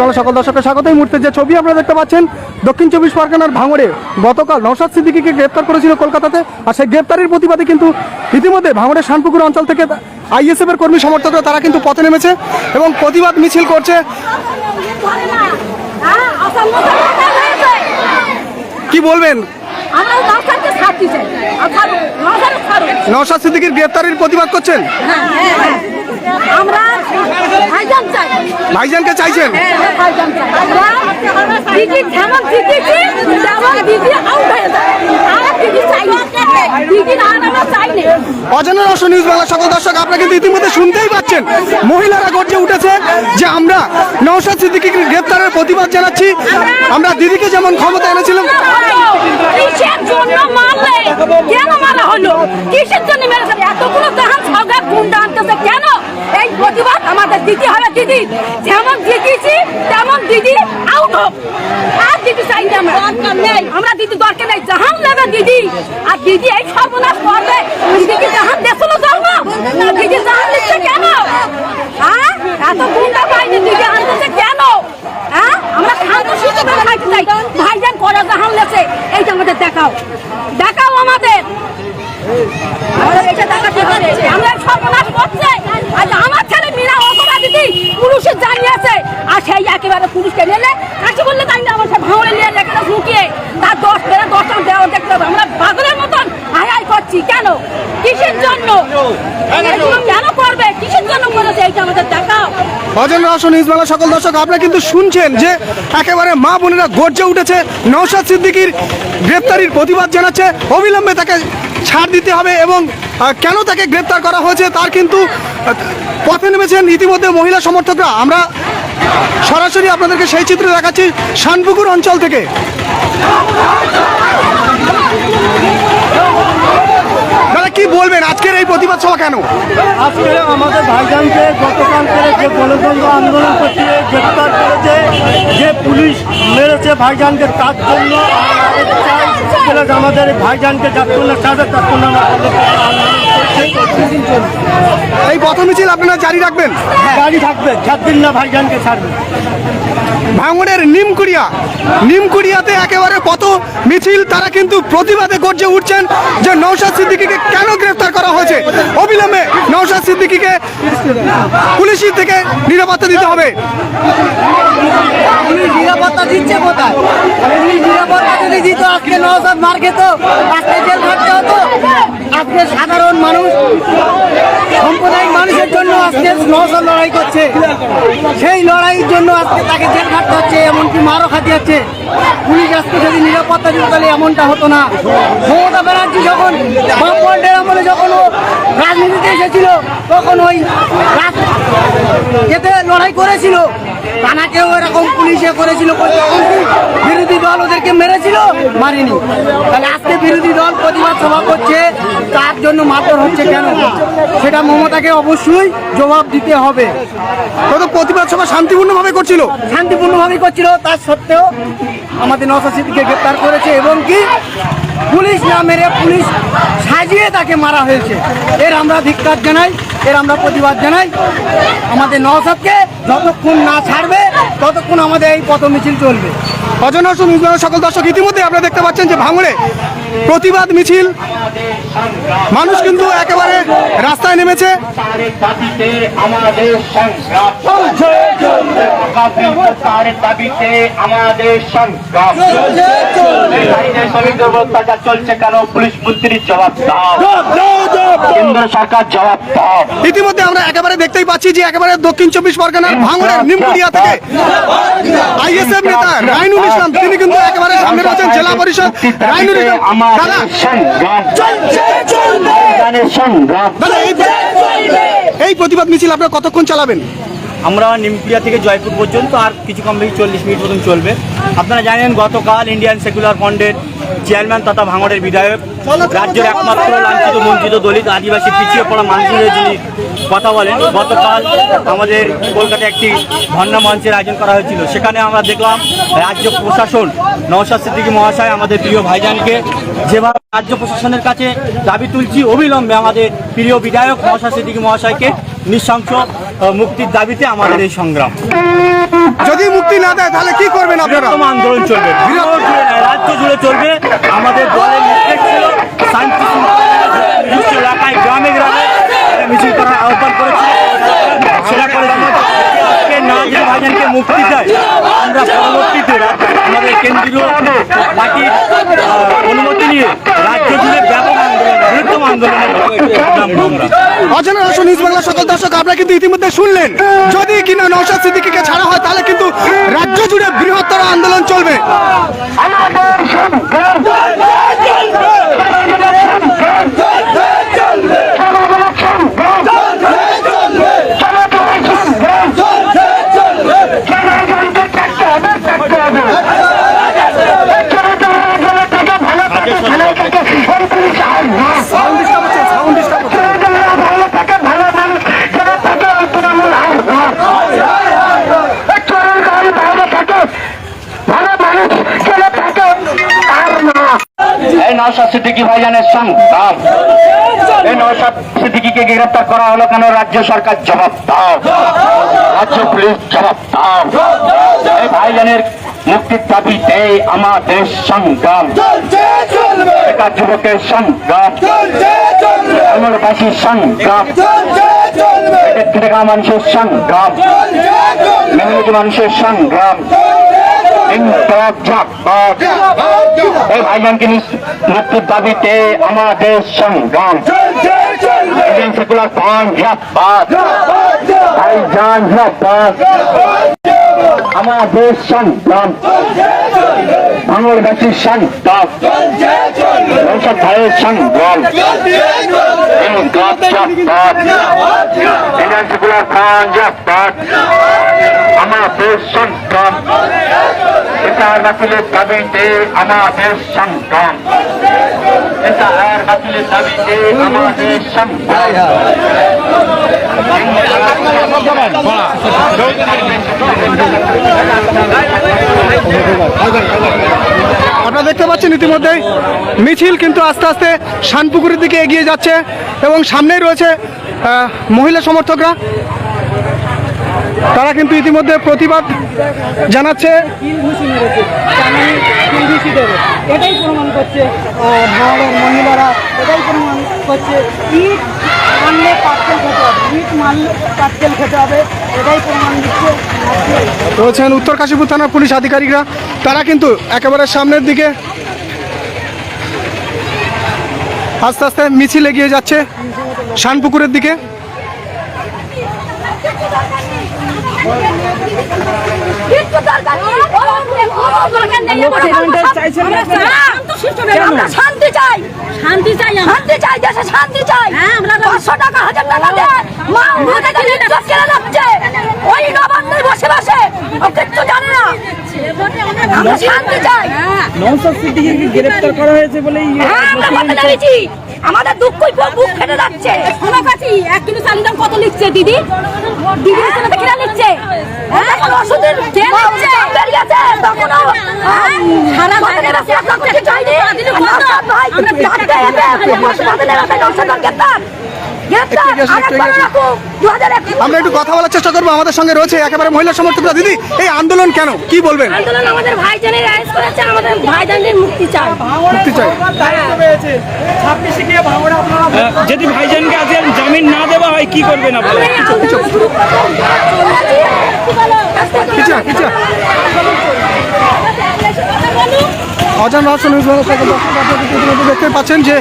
বাংলা সকল দর্শকের স্বাগত। এই মুহূর্তে যে ছবি আপনারা দেখতে পাচ্ছেন, দক্ষিণ চব্বিশ পরগনার ভাঙড়ে গতকাল নৌসাদ সিদ্দিকিকে গ্রেপ্তার করেছিল কলকাতাতে, আর সেই গ্রেপ্তারের প্রতিবাদে কিন্তু ইতিমধ্যে ভাঙড়ের শানপুকুর অঞ্চল থেকে আইএসএফ এর কর্মী সমর্থকরা তারা কিন্তু পথে নেমেছে এবং প্রতিবাদ মিছিল করছে। কি বলবেন? নৌসাদ সিদ্দিকির গ্রেপ্তারের প্রতিবাদ করছেন। আমরা ভাইজানকে চাইছেন? অজানা রস নিউজ বাংলা সকল দর্শক আপনারা কিন্তু ইতিমধ্যে শুনতেই পাচ্ছেন। মহিলারা গর্জে উঠেছে যে আমরা নৌসাদ সিদ্দিকির গ্রেপ্তারের প্রতিবাদ জানাচ্ছি। আমরা দিদিকে যেমন ক্ষমতা এনেছিলাম। কিসের জন্য মারলে? কেন মারা হলো? কিসের জন্য মেরেছে? এতগুলো জাহান সৌগাত গুন্ডা আনতেছে কেন এই দিদি হবে দিদি। যেমন দিদিছি তেমন দিদি আউট হোক। আর দিদি চাই না আমরা। নেই। আমরা দিদি দরকার নেই। জাহান নেবে দিদি। আর দিদি এই সর্বনাশ করবে। দিদি কি জাহান দেশলো দিদি জাহান দিচ্ছে কেন? হ্যাঁ? এত পাইনি দিদি আনতেছে কেন? হ্যাঁ? আমরা শান্ত সুস্থ করে থাকতে চাই। ভাইজান করে জাহান লেছে এইটা আমাদের দেখাও। দেখাও আমাদের। আমাদের এটা দেখাতে হবে আমরা সর্বনাশ করছে। আমার অপরাধী দিদি আছে। আর সেই একেবারে পুলিশকে নিলে কাছে বললে তাই না, আমার সে ভাঙড়ে নিয়ে লেখাটা ঢুকিয়ে তার দশ বেড়ে দশটা দেওয়া দেখতে হবে। আমরা পাগলের মতন হাই হাই করছি। কেন? কিসের জন্য? কেন করবে? কিসের জন্য করেছে? এইটা আমাদের দেখাও। অজানা রস নিউজ সকল দর্শক আপনারা কিন্তু শুনছেন যে একেবারে মা বোনেরা গর্জে উঠেছে। নৌসাদ সিদ্দিকির গ্রেপ্তারির প্রতিবাদ জানাচ্ছে। অবিলম্বে তাকে ছাড় দিতে হবে এবং কেন তাকে গ্রেপ্তার করা হয়েছে তার কিন্তু পথে নেমেছেন ইতিমধ্যে মহিলা সমর্থকরা। আমরা সরাসরি আপনাদেরকে সেই চিত্র দেখাচ্ছি শানপুকুর অঞ্চল থেকে। দাদা, কি বলবেন? আজকের এই প্রতিবাদ সভা কেন? আজকে আমাদের ভাইজানকে গতকাল করে যে গণতন্ত্র আন্দোলন করতে গ্রেপ্তার করেছে, যে পুলিশ মেরেছে ভাইজানকে তার জন্য প্লাস আমাদের ভাইজানকে যাত্রা না গণতন্ত্র আন্দোলন করছি। এই পথ মিছিল আপনারা জারি রাখবেন? গাড়ি থাকবে ছাড়বেন না ভাইজানকে ছাড়বে। ভাঙড়ের নিমকুড়িয়া নিমকুড়িয়াতে একেবারে পথ মিছিল তারা কিন্তু প্রতিবাদে গর্জে উঠছেন যে নৌসাদ সিদ্দিকিকে কেন গ্রেফতার করা হয়েছে? অবিলম্বে নৌসাদ সিদ্দিকিকে পুলিশের থেকে নিরাপত্তা দিতে হবে। নিরাপত্তা দিচ্ছে কোথায়? নিরাপত্তা যদি দিত, আজকে নওসাদ মার খেত, আজকে জেল খাটতে হতো। আজকে সাধারণ মানুষ, সাম্প্রদায়িক মানুষের জন্য আজকে নওসাদ লড়াই করছে। সেই লড়াইয়ের জন্য আজকে তাকে জেল খাটতে হচ্ছে, এমনকি মারও খাতে যাচ্ছে পুলিশ আজকে যদি নিরাপত্তা দিত, তাহলে এমনটা হতো না। মমতা ব্যানার্জি যখন বামফ্রন্টের আমলে যখন ও রাজনীতিতে এসেছিল, তখন ওই এতে লড়াই করেছিল তানাকেও এরকম পুলিশে করেছিল তখন কি বিরোধী দল ওদেরকে মেরেছিল মারিনি। তাহলে আজকে বিরোধী দল প্রতিবাদ সভা করছে তার জন্য মারধর হচ্ছে কেন? সেটা মমতাকে অবশ্যই জবাব দিতে হবে। কত প্রতিবাদ সভা শান্তিপূর্ণভাবে করছিল? শান্তিপূর্ণভাবে করছিল তার সত্ত্বেও আমাদের নশা গ্রেপ্তার করেছে এবং কি? পুলিশ না মেরে পুলিশ সাজিয়ে তাকে মারা হয়েছে। এর আমরা ধিক্কার জানাই, এর আমরা প্রতিবাদ জানাই। আমাদের নওসাদকে যতক্ষণ না ছাড়বে, ততক্ষণ আমাদের এই পথ মিছিল চলবে। অজনা নিউজ সকল দর্শক ইতিমধ্যে আপনারা দেখতে পাচ্ছেন যে ভাঙড়ে প্রতিবাদ মিছিল। মানুষ কিন্তু একেবারে রাস্তায় নেমেছে। চলছে কেন? পুলিশ মন্ত্রীর জবাব দাও। কেন্দ্র সরকার জবাব ইতিমধ্যে আমরা একেবারে দেখতেই পাচ্ছি যে একেবারে দক্ষিণ চব্বিশ পরগনার ভাঙড়ের নিমকুড়িয়া থেকে আইএসএফ নেতা রাইনুল ইসলাম তিনি কিন্তু একেবারে সামনে রয়েছেন জেলা পরিষদ। রাইনুল ইসলাম দাদা এই এই প্রতিবাদ মিছিল আপনারা কতক্ষণ চালাবেন? আমরা নিমকুড়িয়া থেকে জয়পুর পর্যন্ত আর কিছু কম বেশি চল্লিশ মিনিট মতন চলবে। আপনারা জানেন গতকাল ইন্ডিয়ান সেকুলার ফ্রন্টের চেয়ারম্যান তথা ভাঙড়ের বিধায়ক রাজ্যের একমাত্র লাঞ্ছিত বঞ্চিত দলিত আদিবাসী পিছিয়ে পড়া মানুষের যিনি কথা বলেন গতকাল আমাদের কলকাতায় একটি ধর্ণা মঞ্চের আয়োজন করা হয়েছিল। সেখানে আমরা দেখলাম রাজ্য প্রশাসন নওশাদ সিদ্দিকী মহাশয় আমাদের প্রিয় ভাইজানকে যেভাবে রাজ্য প্রশাসনের কাছে দাবি তুলছি অবিলম্বে আমাদের প্রিয় বিধায়ক নওশাদ সিদ্দিকী মহাশয়কে নৃশংস মুক্তির দাবিতে আমাদের এই সংগ্রাম। যদি মুক্তি না দেয় তাহলে কি করবেন আপনারা? আন্দোলন চলবে। রাজ্য জুড়ে চলবে আমাদের দলের নির্দেশ ছিল শান্তি শৃঙ্খলা নির্দিষ্ট এলাকায় গ্রামে গ্রামে একটা মিছিল করার আহ্বান করেছিল সেটা করেছিল আজকে না যে ভাইজানকে মুক্তি চাই। আমরা পরবর্তীতে আমাদের কেন্দ্রীয় পার্টির অনুমতি নিয়ে রাজ্য জুড়ে ব্যাপক আন্দোলন, বৃহত্তম আন্দোলন কিন্তু ইতিমধ্যে শুনলেন। যদি ছাড়া হয়, তাহলে কিন্তু রাজ্য জুড়ে বৃহত্তর আন্দোলন চলবে। নওশাদ সিদ্দিকী ভাইজানের সংগ্রাম এই নওশাদ সিদ্দিকীকে গ্রেফতার করা হলো কেন? রাজ্য সরকার জবাব দাও। রাজ্য পুলিশ জবাব দাও। এই ভাইজানের মুক্তির দাবিতে আমাদের সংগ্রাম। বেকার যুবকের সংগ্রাম। বাসীর সংগ্রাম। মানুষের সংগ্রাম। মেহনতি মানুষের সংগ্রাম ইনকলাব জাগবাদ। এই ভাইজানকে নিস- মুক্তির দাবিতে আমাদের সংগ্রাম। সেকুলার। আমাদের সংগ্রাম। বাংলাদেশের সংগ্রাম। ভাইয়ের সংগ্রাম। সেকুলার। আমাদের সংগ্রাম। এটা বাতিলের দাবিতে আমাদের সংগ্রাম দাবিতে আমাদের সংগ্রাম আপনারা দেখতে পাচ্ছেন ইতিমধ্যেই মিছিল কিন্তু আস্তে আস্তে শানপুকুরের দিকে এগিয়ে যাচ্ছে এবং সামনেই রয়েছে মহিলা সমর্থকরা। তারা কিন্তু ইতিমধ্যে প্রতিবাদ জানাচ্ছে। এটাই প্রমাণ করছে ভারতের মহিলারা এটাই প্রমাণ করছে ইট মানলে পাটকেল খেতে হবে ইট মানলে পাটকেল খেতে হবে এটাই প্রমাণ দিচ্ছে। রয়েছেন উত্তর কাশীপুর থানার পুলিশ আধিকারিকরা তারা কিন্তু একেবারে সামনের দিকে আস্তে আস্তে মিছিল এগিয়ে যাচ্ছে শানপুকুরের দিকে। শান্তি চাই শান্তি চাই শান্তি চাই দেশে শান্তি চাই পাঁচশো টাকা হাজার টাকা দেয় মা যাচ্ছে ওই নবান্নে বসে বসে ও কিচ্ছু জানে না আমরা শান্তি চাই নৌসাদ সিদ্দিকীকে গ্রেফতার করা হয়েছে। বলেই হ্যাঁ আমরা আমাদের দুঃখই বুক ফেটে যাচ্ছে। শোনা কাছি এক কিলো চালের দাম কত লিখছে দিদি? দিদি লিখছে না কিনা লিখছে ওষুধের গেছে তখন সারা আমরা একটু কথা বলার চেষ্টা করব আমাদের সঙ্গে রয়েছে একেবারে মহিলা সমর্থকরা। দিদি এই আন্দোলন কেন? কি বলবেন? আন্দোলন আমাদের ভাইজানের আইস করেছে আমাদের ভাইজানের মুক্তি চাই। মুক্তি চাই। যদি ভাইজানকে আজকে জামিন না দেওয়া হয় কি করবেন আপনারা? অজান ইতিমধ্যে দেখতে পাচ্ছেন যে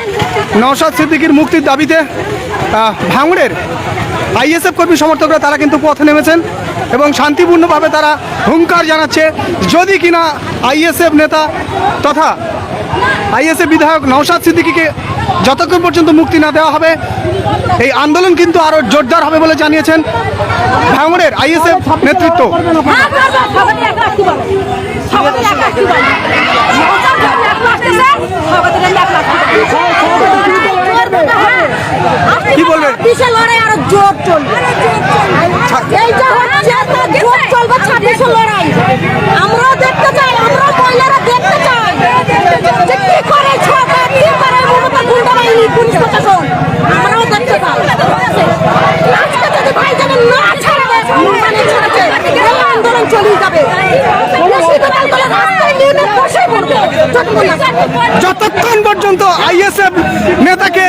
নওশাদ সিদ্দিকীর মুক্তির দাবিতে ভাঙড়ের আইএসএফ কর্মী সমর্থকরা তারা কিন্তু পথে নেমেছেন এবং শান্তিপূর্ণভাবে তারা হুঙ্কার জানাচ্ছে। যদি কিনা আইএসএফ নেতা তথা আইএসএফ বিধায়ক নওশাদ সিদ্দিকীকে যতক্ষণ পর্যন্ত মুক্তি না দেওয়া হবে, এই আন্দোলন কিন্তু আরও জোরদার হবে বলে জানিয়েছেন ভাঙড়ের আইএসএফ নেতৃত্ব। কি বলবেন? পিছে লড়াই আরও জোর চলবে এই যে হচ্ছে তা জোর চলবে ছাব্বিশে লড়াই আমরাও দেখতে চাই আমরাও মহিলারা দেখতে চাই যে কি করে সরকার কি করে মমতা গুন্ডা বাহিনী পুলিশ প্রশাসন আমরাও দেখতে চাই আজকে যদি যতক্ষণ পর্যন্ত আইএসএফ নেতাকে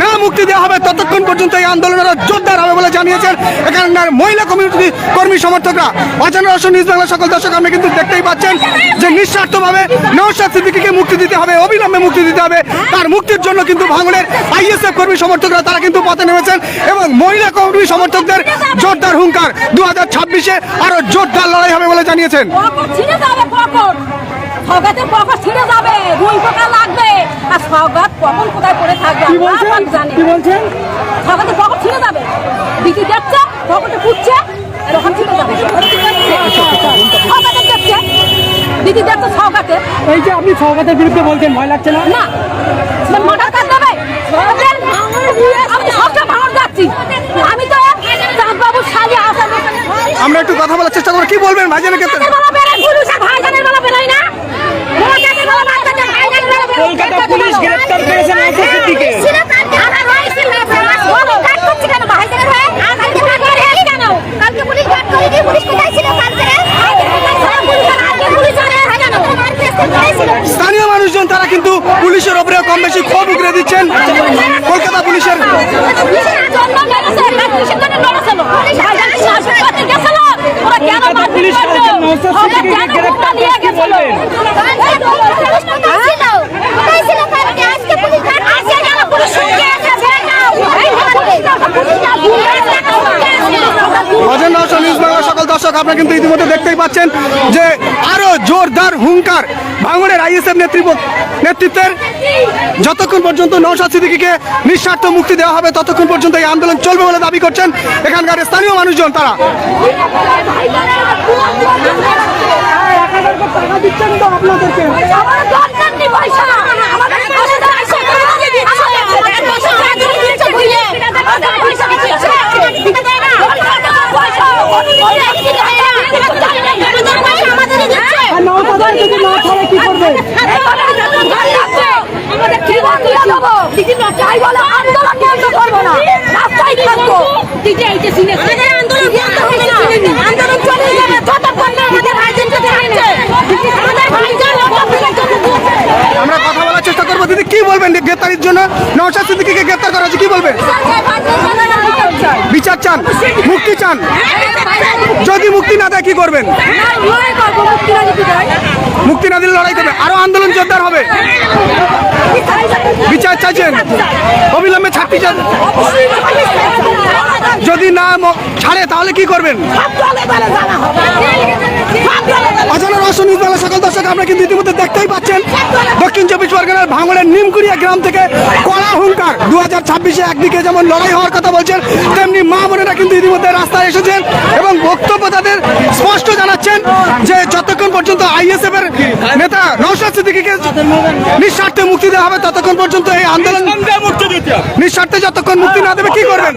না মুক্তি দেওয়া হবে, ততক্ষণ পর্যন্ত এই আন্দোলন আরও জোরদার হবে বলে জানিয়েছেন এখানকার মহিলা কমিউনিটি কর্মী সমর্থকরা। অচানক রসন নিউজ বাংলা সকল দর্শক, আপনি কিন্তু দেখতেই পাচ্ছেন যে নিঃস্বার্থভাবে নৌশাদ সিদ্দিকিকে মুক্তি দিতে হবে, অবিলম্বে মুক্তি দিতে হবে। তার মুক্তির জন্য কিন্তু ভাঙনের আইএসএফ কর্মী সমর্থকরা তারা কিন্তু পথে নেমেছেন এবং মহিলা কর্মী সমর্থকদের জোরদার হুঙ্কার। দু হাজার ছাব্বিশে আরও জোরদার লড়াই হবে বলে জানিয়েছেন। পকট ছিঁড়ে যাবে ছিঁড়ে দুই পোকা লাগবে। আর সৌগাত কখন কোথায় পড়ে থাকবে পাক জানে বলছেন? সৌগাতের পকট ছিঁড়ে যাবে দিদি দেখছে পকটে ফুটছে তখন ছিঁড়ে যাবে। দিদি দেখছে সৌগাতের এই যে আপনি সৌগাতের বিরুদ্ধে বলছেন ভয় লাগছে না? না। কাজ দেবে। আমি সবটা ভাঙর যাচ্ছি। আমি তো চাঁদবাবুর শালি আসার আমরা একটু কথা বলার চেষ্টা করব। কি বলবেন ভাইজানের ক্ষেত্রে কলকাতা পুলিশ গ্রেফতার করেছে নওশাদ সিদ্দিকীকে। স্থানীয় মানুষজন তারা কিন্তু পুলিশের ওপরে কম বেশি ক্ষোভ উগরে দিচ্ছেন। কলকাতা পুলিশের পুলিশ বলছে নওশাদ সিদ্দিকীকে গ্রেফতার করে কি বলবেন? ভজন নওশা নিউজ বাংলা সকল দর্শক আপনারা কিন্তু ইতিমধ্যে দেখতেই পাচ্ছেন যে আরও জোরদার হুঙ্কার ভাঙড়ের আইএসএফ নেতৃত্ব নেতৃত্বের। যতক্ষণ পর্যন্ত নৌসাদ সিদ্দিকিকে নিঃস্বার্থ মুক্তি দেওয়া হবে, ততক্ষণ পর্যন্ত এই আন্দোলন চলবে বলে দাবি করছেন এখানকার স্থানীয় মানুষজন তারা। আমার দরকার নেই পয়সা আমাদের পয়সা আছে আমাদের পয়সা আমাদের পয়সা আছে আন্দোলন চলে যাবে যতক্ষণ না আমাদের ভাইজান যদি আসছে আমাদের ভাইজান আমরা কথা বলার চেষ্টা করব। দিদি কি বলবেন গ্রেপ্তারির জন্য? নৌসাদ সিদ্দিকিকে গ্রেপ্তার করা হচ্ছে কি বলবেন? বিচার চান মুক্তি চান। যদি মুক্তি না দেয় কি করবেন? মুক্তি না দিলে লড়াই করবে। আরও আন্দোলন জোরদার হবে। বিচার চাইছেন? অবিলম্বে ছাড়তে চান? যদি না ছাড়ে তাহলে কি করবেন? অজানা সকল দর্শক আমরা কিন্তু ইতিমধ্যে দেখতেই পাচ্ছেন দক্ষিণ চব্বিশ পরগনার ভাঙড়ের নিমকুড়িয়া গ্রাম থেকে কড়া হুঙ্কার। দু হাজার ছাব্বিশে একদিকে যেমন লড়াই হওয়ার কথা বলছেন তেমনি মা বোনেরা কিন্তু ইতিমধ্যে রাস্তায় এসেছেন এবং বক্তব্য তাদের স্পষ্ট জানাচ্ছেন যে যতক্ষণ পর্যন্ত আইএসএফ এর নেতা নৌসাদ সিদ্দিকিকে নিঃস্বার্থে মুক্তি দেওয়া হবে ততক্ষণ পর্যন্ত এই আন্দোলন মুক্তি নিঃস্বার্থে যতক্ষণ মুক্তি না দেবে কি করবেন?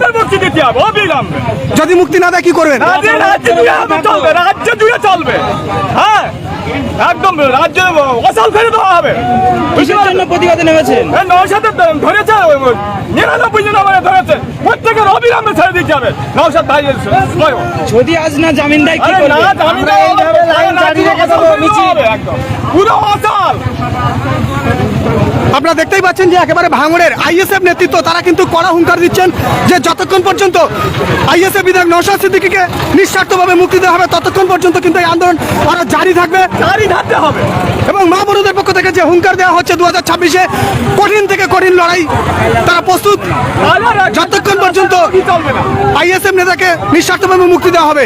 যদি মুক্তি না দেয় কি করবেন? রাজ্যে রাজ্যে চলবে রাজ্যে জুড়ে চলবে। হ্যাঁ একদম রাজ্যে অসাল ফেলে দেওয়া হবে। কিসের জন্য প্রতিবাদে নেমেছেন? নৌসাদ ধরেছে নিরানব্বই জন আমাদের ধরেছে। প্রত্যেকের অবিলম্বে ছেড়ে দিতে হবে। নৌসাদ ভাই যদি আজ না জামিন দেয় কি আরে না করবে? জামিন একদম। পুরো অসাল। আপনারা দেখতেই পাচ্ছেন যে একেবারে ভাঙড়ের আইএসএফ নেতৃত্ব তারা কিন্তু কড়া হুঙ্কার দিচ্ছেন যে যতক্ষণ পর্যন্ত আইএসএফ বিধায়ক নৌসাদ সিদ্দিকিকে নিঃস্বার্থভাবে মুক্তি দেওয়া হবে ততক্ষণ পর্যন্ত কিন্তু এই আন্দোলন আরও জারি থাকবে। জারি থাকতে হবে। এবং মা বোনদের পক্ষ থেকে যে হুঙ্কার দেওয়া হচ্ছে দু হাজার ছাব্বিশে কঠিন থেকে কঠিন লড়াই তারা প্রস্তুত। যতক্ষণ পর্যন্ত আইএসএফ নেতাকে নিঃস্বার্থভাবে মুক্তি দেওয়া হবে।